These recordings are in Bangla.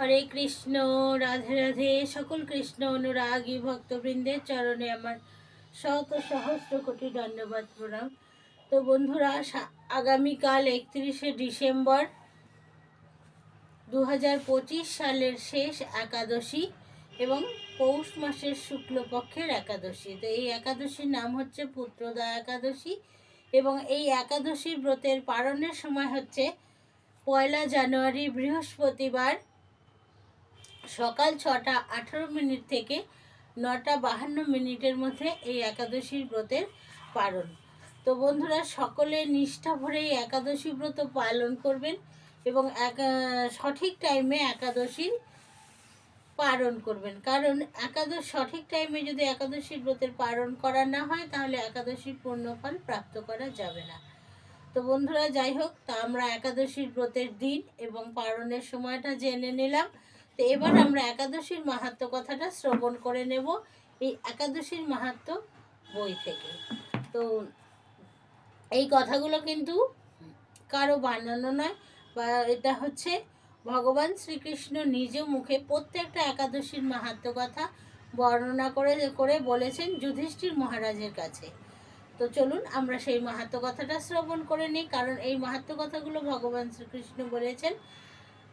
হরে কৃষ্ণ, রাধে রাধে। সকল কৃষ্ণ অনুরাগী ভক্তবৃন্দের চরণে আমার শত সহস্র কোটি ধন্যবাদ প্রণাম। তো বন্ধুরা আগামীকাল একত্রিশে ডিসেম্বর দু হাজার পঁচিশ সালের শেষ একাদশী এবং পৌষ মাসের শুক্লপক্ষের একাদশী। তো এই একাদশীর নাম হচ্ছে পুত্রদা একাদশী এবং এই একাদশী ব্রতের পালনের সময় হচ্ছে পয়লা জানুয়ারি বৃহস্পতিবার সকাল ছটা আঠারো মিনিট থেকে নটা বাহান্ন মিনিটের মধ্যে এই একাদশীর ব্রতের পালন। তো বন্ধুরা, সকলে নিষ্ঠা ভরে এই একাদশী ব্রত পালন করবেন এবং এক সঠিক টাইমে একাদশীর পালন করবেন। কারণ একাদশ, সঠিক টাইমে যদি একাদশীর ব্রতের পালন করা না হয়, তাহলে একাদশীর পূর্ণফল প্রাপ্ত করা যাবে না। তো বন্ধুরা, যাই হোক, তা আমরা একাদশীর ব্রতের দিন এবং পালনের সময়টা জেনে নিলাম। তো এবার আমরা একাদশীর মাহাত্ম কথাটা শ্রবণ করে নেব এই একাদশীর মাহাত্ম বই থেকে। তো এই কথাগুলো কিন্তু কারও বানানো নয় বা এটা হচ্ছে ভগবান শ্রীকৃষ্ণ নিজ মুখে প্রত্যেকটা একাদশীর মাহাত্ম কথা বর্ণনা করে করে বলেছেন যুধিষ্ঠির মহারাজের কাছে। তো চলুন আমরা সেই মাহাত্ম কথাটা শ্রবণ করে নিই, কারণ এই মাহাত্ম কথাগুলো ভগবান শ্রীকৃষ্ণ বলেছেন।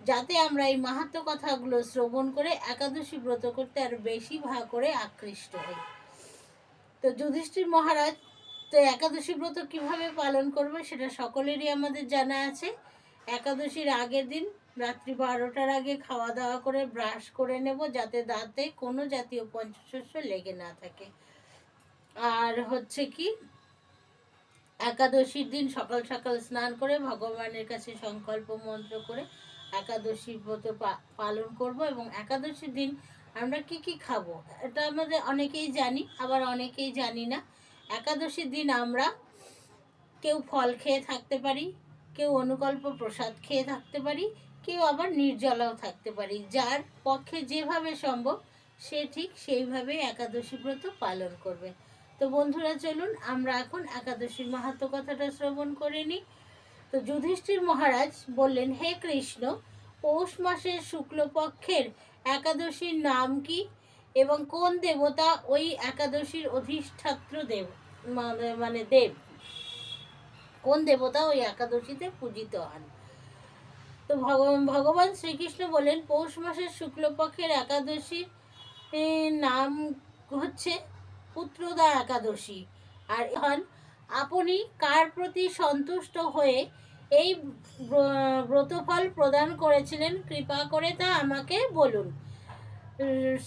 যাতে আমরা এই মাহাত্ম কথাগুলো শ্রবণ করে একাদশী ব্রত করতে আরও বেশি ভাগ করে আকৃষ্ট হই। তো যুধিষ্ঠির মহারাজ, তো একাদশী ব্রত কীভাবে পালন করবে সেটা সকলেরই আমাদের জানা আছে। একাদশীর আগের দিন রাত্রি বারোটার আগে খাওয়া দাওয়া করে ব্রাশ করে নেব যাতে দাঁতে কোনো জাতীয় পঞ্চশস্য লেগে না থাকে। আর হচ্ছে কি, একাদশীর দিন সকাল সকাল স্নান করে ভগবানের কাছে সংকল্প মন্ত্র করে একাদশী ব্রত পালন করব এবং একাদশীর দিন আমরা কি কি খাব? এটা আমাদের অনেকেই জানি, আবার অনেকেই জানি না। একাদশীর দিন আমরা কেউ ফল খেয়ে থাকতে পারি, কেউ অনুকল্প প্রসাদ খেয়ে থাকতে পারি, কেউ আবার নির্জলাও থাকতে পারি। যার পক্ষে যেভাবে সম্ভব, সে ঠিক সেইভাবে একাদশী ব্রত পালন করবে। তো বন্ধুরা, চলুন, আমরা এখন একাদশীর মাহাত্ম কথাটা শ্রবণ করে নিই। তো যুধিষ্ঠির মহারাজ বললেন, হে কৃষ্ণ, পৌষ মাসের শুক্লপক্ষের একাদশীর নাম কি এবং কোন দেবতা ওই একাদশীর অধিষ্ঠাত্র দেব মানে মানে দেব? কোন দেবতা ওই একাদশীতে পূজিত হন? তো ভগবান ভগবান শ্রীকৃষ্ণ বলেন পৌষ মাসের শুক্লপক্ষের একাদশীর নাম হচ্ছে পুত্রদা একাদশী। আর হন আপনি কার প্রতি সন্তুষ্ট হয়ে এই ব্র- ব্রতফল প্রদান করেছিলেন? কৃপা করে তা আমাকে বলুন।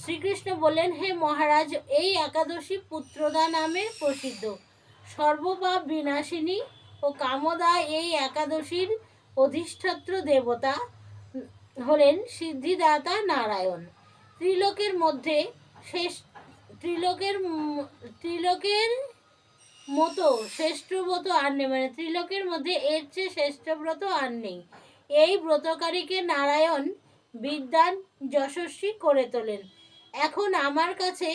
শ্রীকৃষ্ণ বললেন, হে মহারাজ, এই একাদশী পুত্রদা নামে প্রসিদ্ধ। সর্বপাপ বিনাশিনী ও কামদা এই একাদশীর অধিষ্ঠাত্র দেবতা হলেন সিদ্ধিদাতা নারায়ণ। ত্রিলোকের মধ্যে শেষ, ত্রিলোকের ত্রিলোকের মতো, শ্রেষ্ঠ ব্রত আর নেই মানে ত্রিলোকের মধ্যে এর চেয়ে শ্রেষ্ঠ ব্রত আর নেই। এই ব্রতকারীকে নারায়ণ বিদ্যান যশস্বী করে তোলেন। এখন আমার কাছে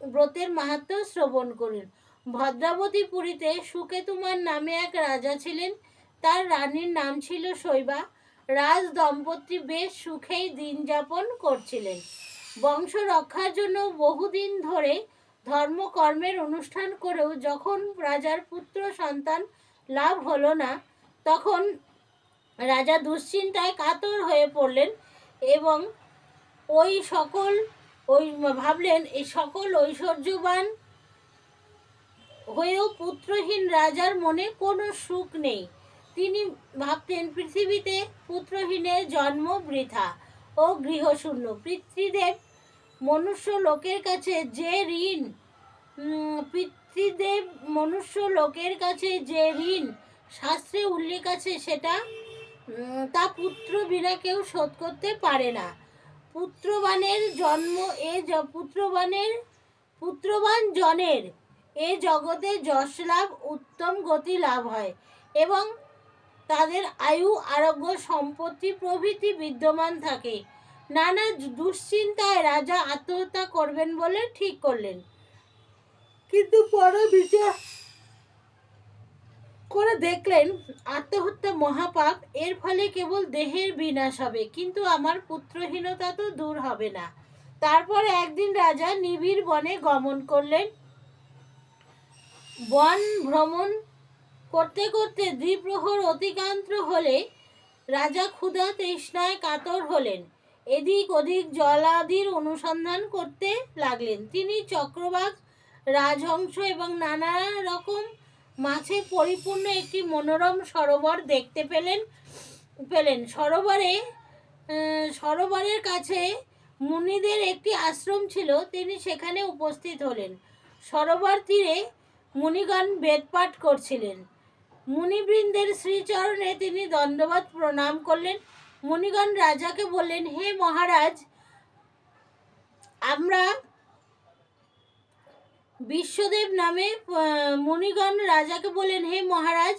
ব্রতের মাহাত্ম শ্রবণ করুন। ভদ্রাবতী পুরীতে সুকেতুমার নামে এক রাজা ছিলেন। তার রানীর নাম ছিল শৈবা। রাজ দম্পতি বেশ সুখেই দিন যাপন করছিলেন। বংশ রক্ষার জন্য বহুদিন ধরে ধর্মকর্মের অনুষ্ঠান করেও যখন রাজার পুত্র সন্তান লাভ হলো না, তখন রাজা দুশ্চিন্তায় কাতর হয়ে পড়লেন এবং ওই সকল, ওই ভাবলেন এই সকল ঐশ্বর্যবান হয়েও পুত্রহীন রাজার মনে কোনো সুখ নেই। তিনি ভাবতেন, পৃথিবীতে পুত্রহীনের জন্ম বৃথা ও গৃহশূন্য। পিতৃদেব মনুষ্য লোকের কাছে যে ঋণ পিতৃদেব মনুষ্য লোকের কাছে যে ঋণ, শাস্ত্রে উল্লেখ আছে সেটা তা পুত্র বিনা কেউ শোধ করতে পারে না। পুত্রবানের জন্ম এ পুত্রবানের, পুত্রবান জনের এ জগতে যশ লাভ, উত্তম গতি লাভ হয় এবং তাদের আয়ু, আরোগ্য, সম্পত্তি প্রভৃতি বিদ্যমান থাকে। নানা দুশ্চিন্তায় রাজা আত্মহত্যা করবেন বলে ঠিক করলেন। কিন্তু পরে বিচার করে দেখলেন, আত্মহত্যা মহাপাপ, এর ফলে কেবল দেহের বিনাশ হবে। কিন্তু আমার পুত্রহীনতা তো দূর হবে না। তারপর একদিন রাজা নিবিড় বনে গমন করলেন। বন ভ্রমণ করতে করতে দ্বিপ্রহর অতিকান্ত হলে রাজা ক্ষুধা তৃষ্ণায় কাতর হলেন। এদিক ওদিক জলাদির অনুসন্ধান করতে লাগলেন। তিনি চক্রবাক, রাজহংস এবং নানা রকম মাছে পরিপূর্ণ একটি মনোরম সরোবর দেখতে পেলেন পেলেন। সরোবরে সরোবরের কাছে মুনিদের একটি আশ্রম ছিল, তিনি সেখানে উপস্থিত হলেন। সরোবর তীরে মুনিগণ বেদপাঠ করছিলেন। মুনিবৃন্দের শ্রীচরণে তিনি দণ্ডবাদ প্রণাম করলেন। মুনিগণ রাজাকে বললেন হে মহারাজ আমরা বিশ্বদেব নামে আহ, মুনিগণ রাজাকে বললেন হে মহারাজ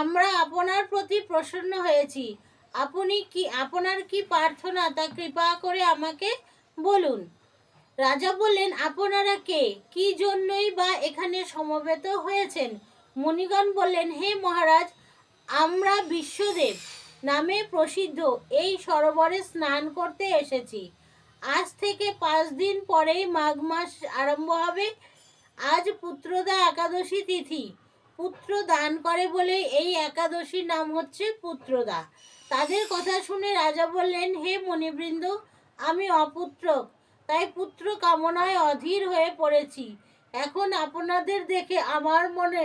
আমরা আপনার প্রতি প্রসন্ন হয়েছি। আপনি কি আপনার কি প্রার্থনা তা কৃপা করে আমাকে বলুন। রাজা বললেন আপনারা কে? কি জন্যই বা এখানে সমবেত হয়েছেন? মুনিগণ বললেন হে মহারাজ আমরা বিশ্বদেব। নামে প্রসিদ্ধ। এই সরোবরে স্নান করতে এসেছি। আজ থেকে পাঁচ দিন পরেই মাঘ মাস আরম্ভ হবে। আজ পুত্রদা একাদশী তিথি। পুত্র দান করে বলে এই একাদশীর নাম হচ্ছে পুত্রদা। তাদের কথা শুনে রাজা বললেন, হে মণিবৃন্দ, আমি অপুত্রক। তাই পুত্র কামনায় অধীর হয়ে পড়েছি। এখন আপনাদের দেখে আমার মনে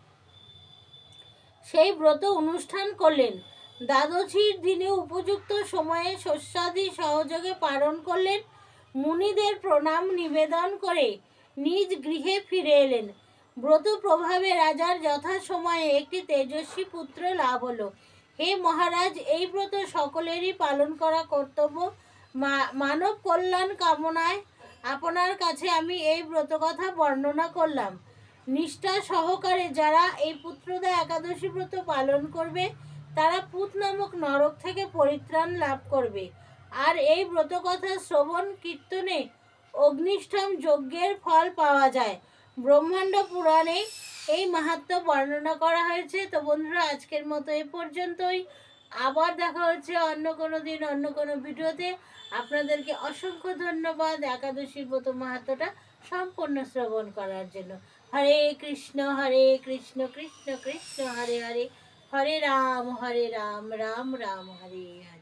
সেই ব্রত অনুষ্ঠান করলেন। দ্বাদশীর দিনে উপযুক্ত সময়ে শস্যাদি সহযোগে পালন করলেন। মুনিদের প্রণাম নিবেদন করে নিজ গৃহে ফিরে এলেন। ব্রত প্রভাবে রাজার যথাসময়ে একটি তেজস্বী পুত্র লাভ হলো। হে মহারাজ, এই ব্রত সকলেরই পালন করা কর্তব্য। মানব কল্যাণ কামনায় আপনার কাছে আমি এই ব্রত কথা বর্ণনা করলাম। নিষ্ঠা সহকারে যারা এই পুত্রদা একাদশী ব্রত পালন করবে, তারা পুত নামক নরক থেকে পরিত্রাণ লাভ করবে। আর এই ব্রত কথা শ্রবণ, কীর্তনে অগ্নিষ্ঠম যজ্ঞের ফল পাওয়া যায়। ব্রহ্মাণ্ড পুরাণে এই মাহাত্ম্য বর্ণনা করা হয়েছে। তো বন্ধুরা, আজকের মতো এ পর্যন্তই। আবার দেখা হচ্ছে অন্য কোনো দিন, অন্য কোনো ভিডিওতে। আপনাদেরকে অসংখ্য ধন্যবাদ একাদশীর মতো মাহাত্ম্যটা সম্পূর্ণ শ্রবণ করার জন্য। হরে কৃষ্ণ হরে কৃষ্ণ কৃষ্ণ কৃষ্ণ, হরে হরে। হরে রাম হরে রাম রাম রাম, হরে হরে।